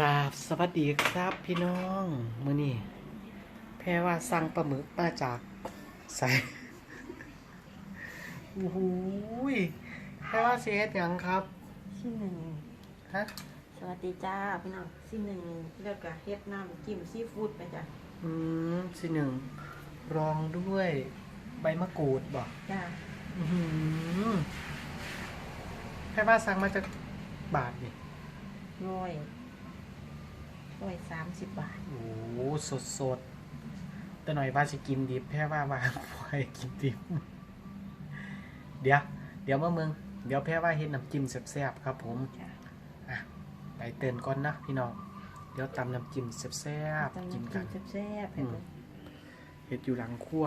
ครับสวัสดีครับพี่น้องมื้อนี้แพรว่าสั่งปลาหมึกมาจากใส่โอ้โหยแพรว่าเสียดหยังครับที่หนึ่งฮะสวัสดีจ้าพี่น้องที่หนึ่งเรียกกับเฮ็ดน้ำจิ้มซีฟู้ดไปจ้ะอืมสิหนึ่งรองด้วยใบมะกรูดบอกจ้าอื้อหือแพรว่าสั่งมาจากบาทนี่ร้อย ร้อยสามสิบบาท โอ้โหสดสดๆแต่หน่อยว่าสิกินดิบแพรว่าว่าบ่ให้กินดิบ เดี๋ยว เดี๋ยวมาเมืองเดี๋ยวแพ้ว่าเฮ็ดน้ำจิ้มแซ่บๆครับผม จ้ะ อะ ไปเตือนก่อนนะพี่น้อง เดี๋ยวตำน้ำจิ้มแซ่บตอนๆกินี้นกิกันน แซ่บๆให้เบิ่งเฮ็ดอยู่หลังครัว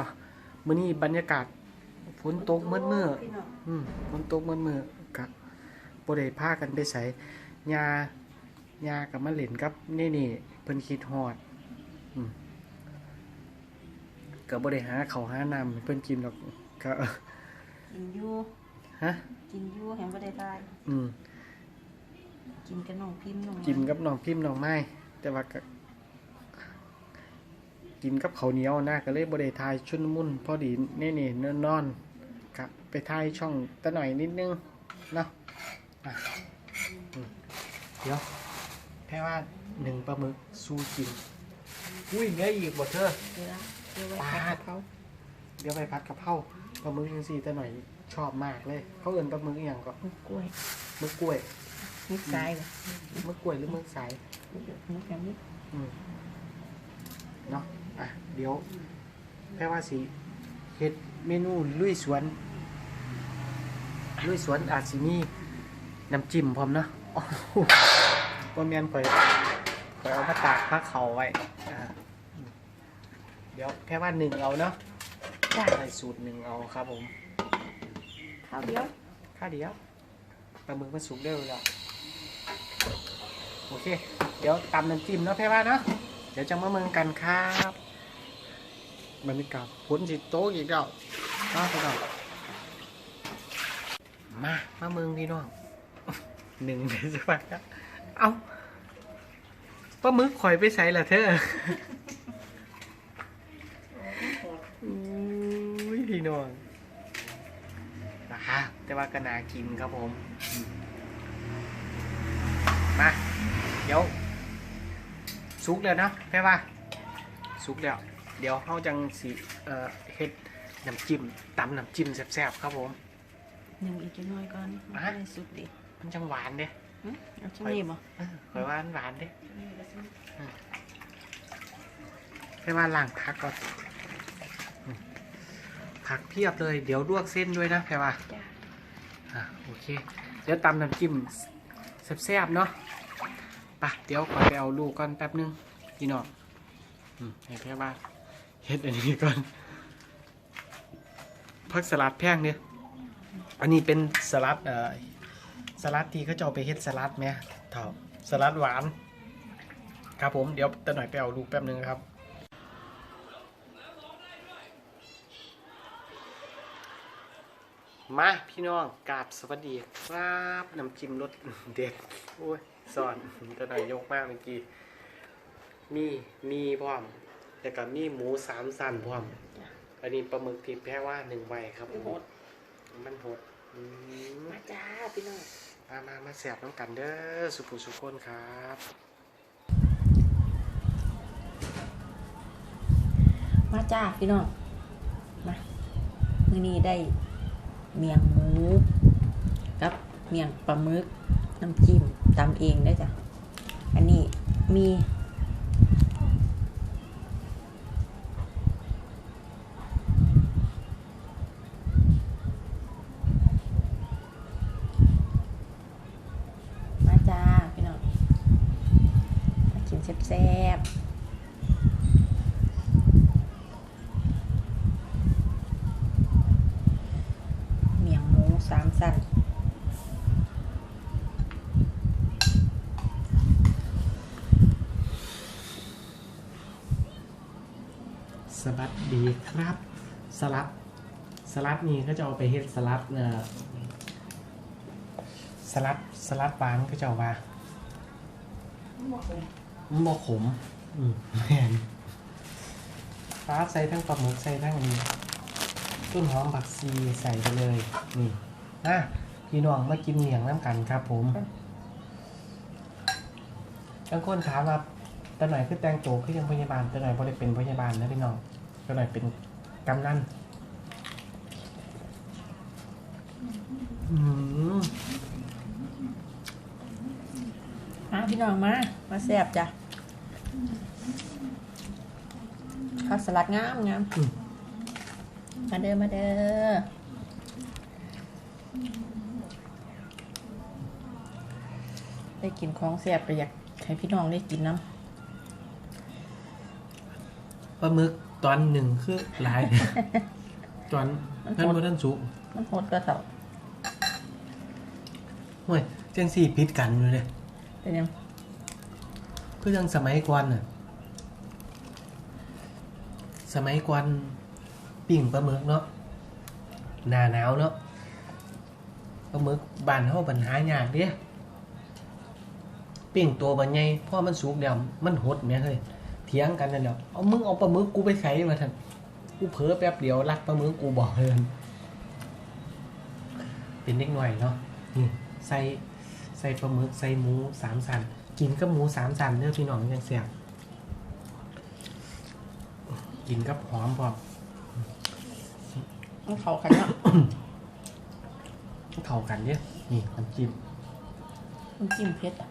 มื้อนี้บรรยากาศฝนตกมืดมื้อพี่น้องอืมฝนตกมืดมื้อกับบ่ได้พากันไปไสยา ยากับมาเล่นกับนี่นี่เพิ่นคิดฮอดอืมก็บ่ได้หาข้าวหาน้ำให้เพิ่นกินหรอกก็กินอยู่ฮะกินอยู่แห่งบ่ได้ทายอืมกินกับน้องพิมพ์น้องกินกับน้องพิมพ์น้องไม้แต่ว่าก็กินกับข้าวเหนียวนะก็เลยบริทายชุนมุ่นพอดีเน่ๆนอนนอนๆครับไปทายช่องตะหน่อยนิดนึงเนาะอะอืมเดี๋ยว แค่ว่าหนึ่งปลาหมึกสู้กินอุ้ยเนื้ออีกบ่เธอเกลือเกลือไว้ผัดกะเพราเดี๋ยวไปพัดกะเพราปลาหมึกจังซี่ตะหน่อยชอบมากเลยเขาเอิ้นปลาหมึกอหย่างก็หมึกกล้วยหมึกกล้วยหมึกทรายบ่หมึกกล้วยหรือหมึกสายหมึกแบบนี้อืมเนาะอะเดี๋ยวแปลว่าสิเฮ็ดเมนูลุยสวนลุยสวนอาจสิมีน้ำจิ้มพร้อมเนาะ โอ้โหบ่แม่นข่อยข่อยเอามาตากผ้าเขาวไว้อ่าเดี๋ยวแค่ว่าหนึ่งเอาเนาะจ้าใส่สูตรหนึ่งเอาครับผม ข้าวเดียวค่าเดียวปลาหมึกมันสุกเร็วแล้วโอเค เดี๋ยวตำน้ำจิ้มเนาะแพ่ว่าเนาะเดี๋ยวจะมาเมืองกันครับบรรยากาศฝนสิโตกอีกแล้วมาไปก่อนมา มาเมืองพี่น้องหนึ่งเดือนสักวันครับ เอาปลาหมึกข่อยไปใส่ละเธออุ้ยพี่น้องนะคะแต่ว่าก็นากินครับผมอืมมา เดี๋ยวซุกแล้วเนาะแพ่ว่าซุกแล้ว เดี๋ยวเขาจังสีเอ่อเฮ็ดน้ำจิ้มตำน้ำจิ้มแซ่บๆครับผม หนึ่งอีกจักหน่อยก่อนมันอะจะได้สุกดีมันจังหวานเด้หึ เอาช่นี้บ่เออคอยว่ามันหวานเด้แพ่ว่าล้างผักก่อนอืมผักเพียบเลย เดี๋ยวลวกเส้นด้วยนะแพ่ว่าจ้าอะโอเค เดี๋ยวตำน้ำจิ้มแซ่บๆเนาะไปะเดี๋ยวขอไปเอาลูกก่อนแป๊บนึงพี่น้องอืมให้แค่ว่าเฮ็ดอันนี้ก่อนพักสลัดแพงเนี่ยอันนี้เป็นสลัดเอ่อ สลัดที่เขาจะเอาไปเฮ็ดสลัดไหมเท่าสลัดหวาน ครับผมเดี๋ยวตะหน่อยไปเอาลูกแป๊บนึงครับมาพี่น้องกราบสวัสดีครับน้ำจิ้มรสเด็ดโอ้ยสอนจะหน่อยยกมากเมื่อกี้มีมีพร้อมแล้วก็มีหมูสามสันพร้อมอันนี้ปลาหมึกที่แพ้ว่าหนึ่งใบครับผมมันหดอืมมาจ้าพี่น้อง มามามาแสบน้ำกันเด้อสุภูสุคนครับมาจ้าพี่น้องมามื้อนี้ได้เมียงหมูกับเมียงปลาหมึกน้ำจิ้มตำเองได้จ้ะอันนี้มี มาจ้าพี่น้อง มากินแซ่บๆเมียงหมู สามสันสวัสดีครับ สลัด สลัดนี่ก็จะเอาไปเฮ็ดสลัดเอ่อสลัดสลัดหวานก็จะเอาว่ามันบ่ขมอืมแม่นฟ้าใส่ทั้งปลาหมึกใส่ทั้งนี้ต้นหอมผักชีใส่ไปเลย นี่ อะพี่น้องมากินเหนียงน้ำกันครับ ผมบางคนถามว่าตาหน่อยคือแต่งตัวคือยังพยาบาลตาหน่อยบ่ได้เป็นพยาบาลนะพี่น้องตาหน่อยเป็นกำนันอืมมาพี่น้องมา มาแซ่บจ้ะข้าวสลัดงามงามอืมมาเด้อมาเด้อ ได้กินของแซ่บไปอยากให้พี่น้องได้กินน้ปลาหมึกตอนหนึ่งคือหลาย ตอนนั่นบ่ท่านสุกำมันโหดก็เต่าเฮ้ยจังสี่พิษกันอยู่เลยเป็นยังคือยังสมัยก่อนน่ะ สมัยก่อนปิ่งปลาหมึกเนาะหน้าหนาวเนาะปลาหมึกบ้านเฮาปัญหายากเด้ปิ่งตัวบันใหญ่พอมันสุกแล้วมันหดแม่เฮ้ยเถียงกันนั่นแหละเอามึงเอาปลาหมึกกูไปใส่มาท่านกูเผลอแป๊บเดียวรักปลาหมึกกูบอกเลยเป็นเล็กหน่อยเนาะนี่ใส่ใส่ปลาหมึกใส่หมูสามสันกินกับหมูสามสันเด้อพี่น้องยังเสียบกินกับหอมพร้อมมันเขาขันเนาะ เข้ากันเนี่ยนี่น้ำจิ้มมันจิ้มเผ็ดอะ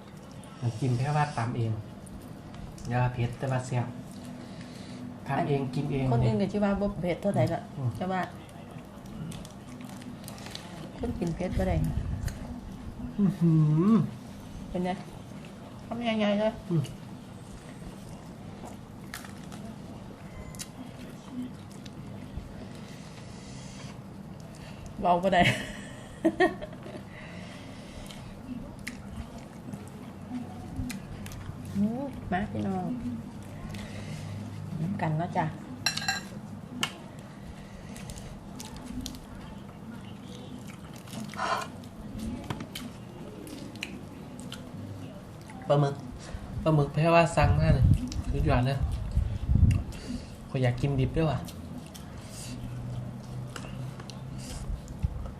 น้ำจิ้มแค่ว่าตำเองอยาเผ็ดแต่ว่าเสียบทำเองกินเองคนเนี่อื่ยนก็ชิว่าบ่เผ็ดเท่าไหร่ละอืมจะว่าคนกินเผ็ดก็ได้อื้อหือเป็นไงทำยังไงเลยอืมเบาก็ได้อื มมาพี่น้องน้ำกันเนาะจ้ะปลาหมึกปลาหมึกแค่ว่าสั่งมากเลยสุดยอดเลยขอยอยากกินดิบด้วยว่ะ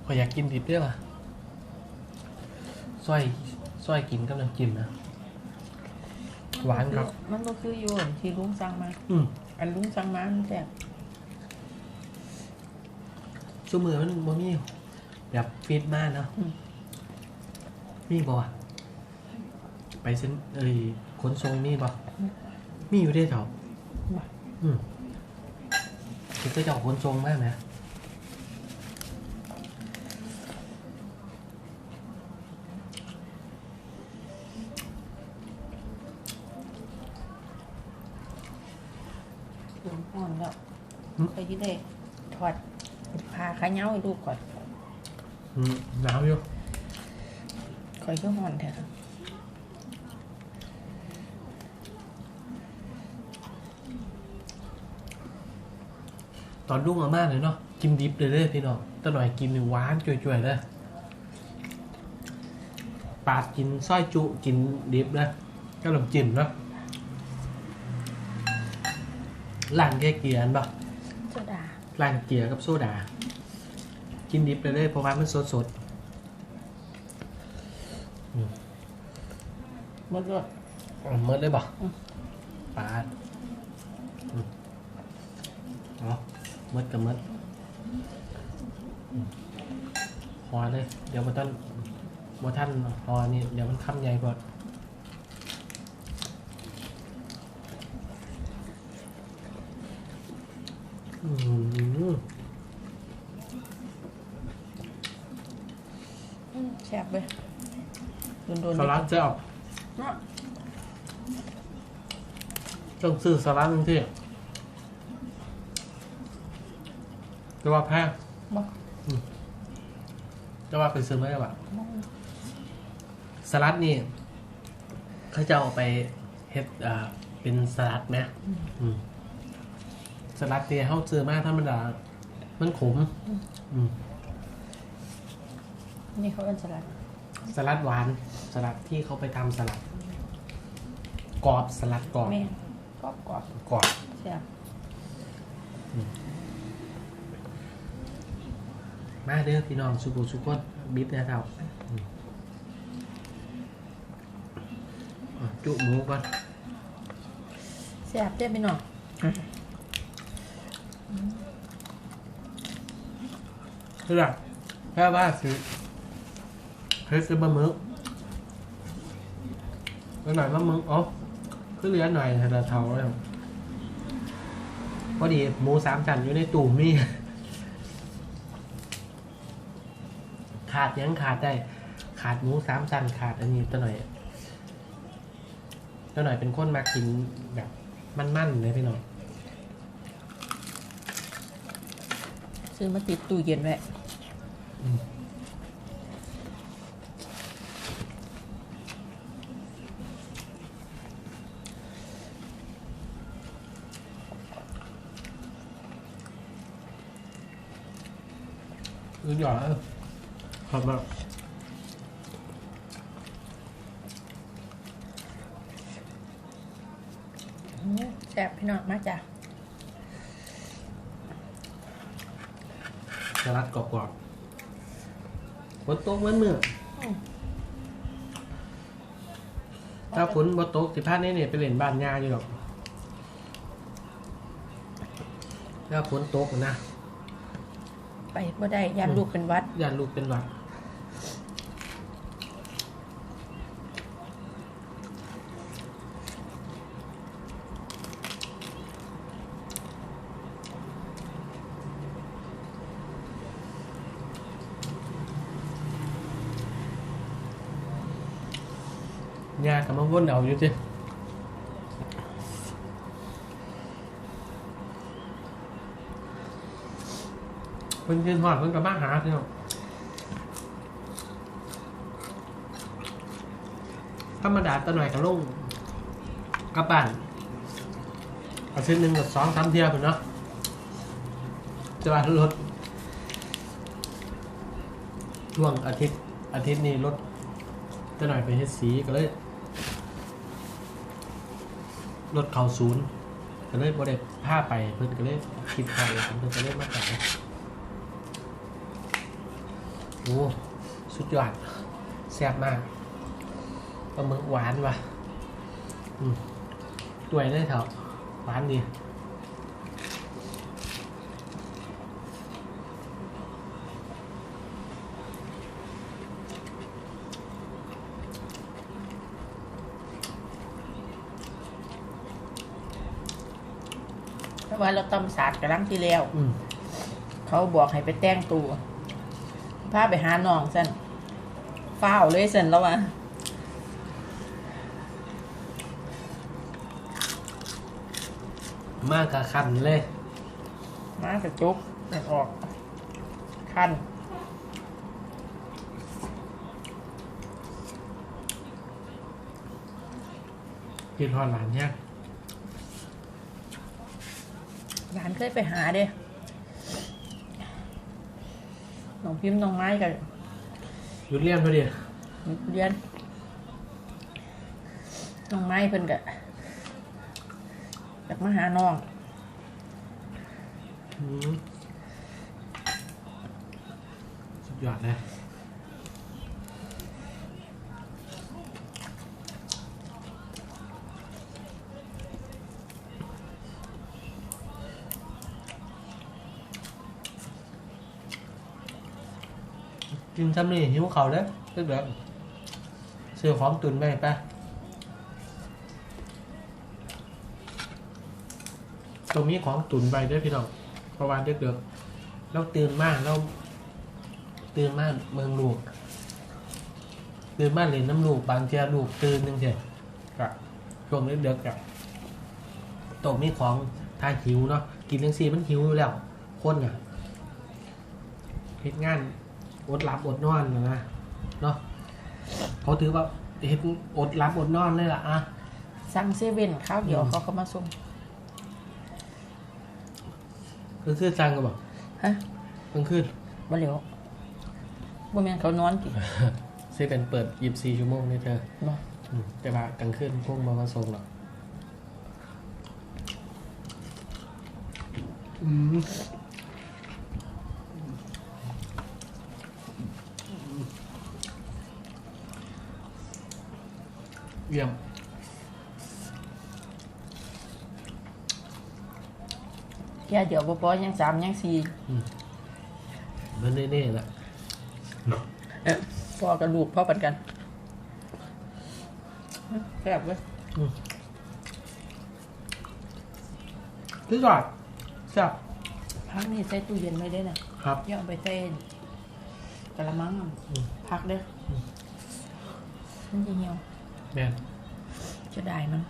ขอยอยากกินดิบด้วยว่ะซอยซอยกินกับน้ำจิ้มนะ หวานครับ มันก็คืออยู่ที่ลุงสั่งมา อืมอันลุงสั่งมามันแซ่บชั่วมือมันบ่มีแบบฟิตมากเนาะมีบ่วะไปเส้นเอ้ยขนส่งมีบ่มีอยู่ได้เถอะบ่อืมคือก็จะเอาขนส่งมากนะ ลุงอ่อนแล้วไปที่ได้ถอดผ้าขาเหย้าให้ลูกก่อนอืมหนาวอยู่คอยก็ห่อนแท้ตอนรุ่งอามากเลยเนาะกินดิบเลยเลยพี่น้องตะหน่อยกินนี่หวานจ่วยๆเลยปาดกินสร้อยจุกินดิบเลยก็ลำจิ้มเนาะ ร้านแค่เกียร์อันปะโซดาร้านเกียร์กับโซดา กินดิบเลยเลยเพราะว่ามันสดสดหมดรสๆอ๋อเมื่อเลยบ่อืมปาดอืมเอาเมื่อกับเมื่ออืมพอเลย เดี๋ยวมาท่านมาท่านพอนี่เดี๋ยวมันคำใหญ่กว่าอืม อืม แซ่บเลยโดนๆสลัดเจ้าเนาะต้องซื้อสลัดนึงที่จะว่าแพงบ่จะว่าไปซื้อไหมวะสลัดนี่เขาจะเอาไปเฮ็ดอ่าเป็นสลัดไหมอืม สลัดเนี่ยเขาซื้อมาธรรมดา มันขม อืมนี่เขาเป็นสลัดสลัดหวาน สลัดที่เขาไปทำสลัด กรอบสลัดกรอบแม่กรอบกรอบกรอบแซ่บมาเด้อพี่น้องสุกุสุกคนบิดนะครับอืมอะจุหมูก่อนแซ่บเด้อพี่น้อง คือแบบแค่ว่าซื้อเฮ้ยซื้อบะมึกก็หน่อยบะมึกอ๋อคือเหลือหน่อยแต่เท่าแล้วพอดีหมูสามชั้นอยู่ในตู้มีขาดยังขาดได้ ขาดหมูสามชั้นขาดอันนี้ตัวหน่อยตัวหน่อยเป็นคนมากินแบบมันๆเลยพี่น้อง ซื้อมาติดตู้เย็นไว้อือหยอดเออขอบมากอื้อแซ่บพี่น้องมาจ้ะ สลัดกรอบๆฝนตกเหมือนเมื่ออืมถ้าฝนบ่ตกสิพาเนี่ยเนี่ยไปเล่นบ้านยาอยู่หรอกถ้าฝนตกนะ ไปบ่ได้ยานลูกเป็นหวัดอย่าลูกเป็นหวัด ยากับมาวนเอาอยู่จิเพิ่นกินหอดเพิ่นกับมาหาพี่น้องธรรมดาตะหน่อยกับลุงกลับบ้านอาทิตย์หนึ่งกับสองสามเที่ยวเพิ่นเนาะจะว่ารถช่วงอาทิตย์อาทิตย์นี้รถตะหน่อยไปเฮ็ดสีก็เลย รถเขาศูนย์ก็เลยบ่ได้าไปเพิ่นก็เลยคิดไปเพิ่นก็เลยมาจ่ายโอ้สุดยอดแซ่บมากปลาหมึกหวานว่ะอืมตัวยเลยเถอะหวานดี ราะว่าเราตำสาดกระลังที่แล้วอืมเขาบอกให้ไปแต่งตัวพาไปหาน้องสั่นฟ้าวเลยสั่นแล้วว่ะมากกับคันเลย มากระจุกแต่ออกขั้นกินทอดหลานเนี่ ยยานเคยไปหาเด้น้องพิมพ์น้องไม้กับหยุดเรียนพอดีเรียนน้องไม้เพิ่นกะอยากมาหาน้องอืมสุดยอดเล กินซ้ำนี่หิวเขาเด้กเด้อเสื้อของตุนไปไปตรงนี้ของตุนไปเด้พี่น้องเพราะว่าเด็กเดือเราตื่นมากเราตื่นมากเมืองลูกตื่นมากเลยนน้ำลูกบางเจ้าลูกตื่นนึงเฉยกับช่วงเด็กเดือกับตรงนี้ของทายหิวเนาะกินจังซีมันหิวอยู่แล้วคนอะเฮ็ดงาน อดหลับอดนอนนะนะเนาะเขาถือว่าเฮ็ดอดหลับอดนอนเลยล่ะอะสั่งเซเว่นข้าวเดียวอืมเขาก็มาส่งกลางคืนสั่งก็บอกฮะกลางคืนบ่เหลียวบ่แม่นเขานอนกินเซเป็นเปิดยีิบสี่ชั่วโมงนี่เธอบ่อืมแต่ว่ากลางคืนพวกมามาส่งหรอกอืม เยี่ยมแค่เดี๋ยวบ่พอยังสามยังสี่มันแน่ๆแหละเอ๊ะพ่อกระดูกพ่อปันกันแซ่บเว้ยพี่จอดจับพักนี่ใส่ตู้เย็นไว้ได้นะครับอย่าเอาไปใส่กระมังอะพักเด้ออมันจะเหี่ยว แม่นจะได้มัน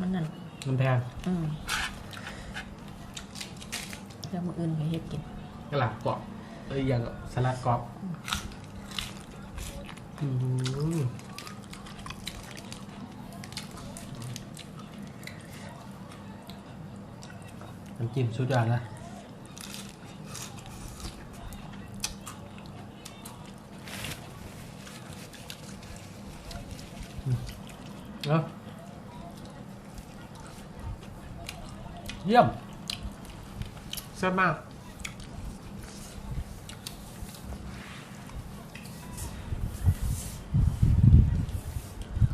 มันนั่นมันแพงอืมแล้วมืออื่นก็เฮ็ดกินกระหล่ำกรอบเอ้ยอย่างกับสลัดกรอบอืมน้ำจิ้มสุดยอดนะอืมเนาะเยี่ยม แซ่บมาก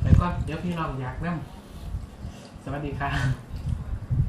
แล้วก็เดี๋ยวพี่น้องอยากนั่งสวัสดีค่ะ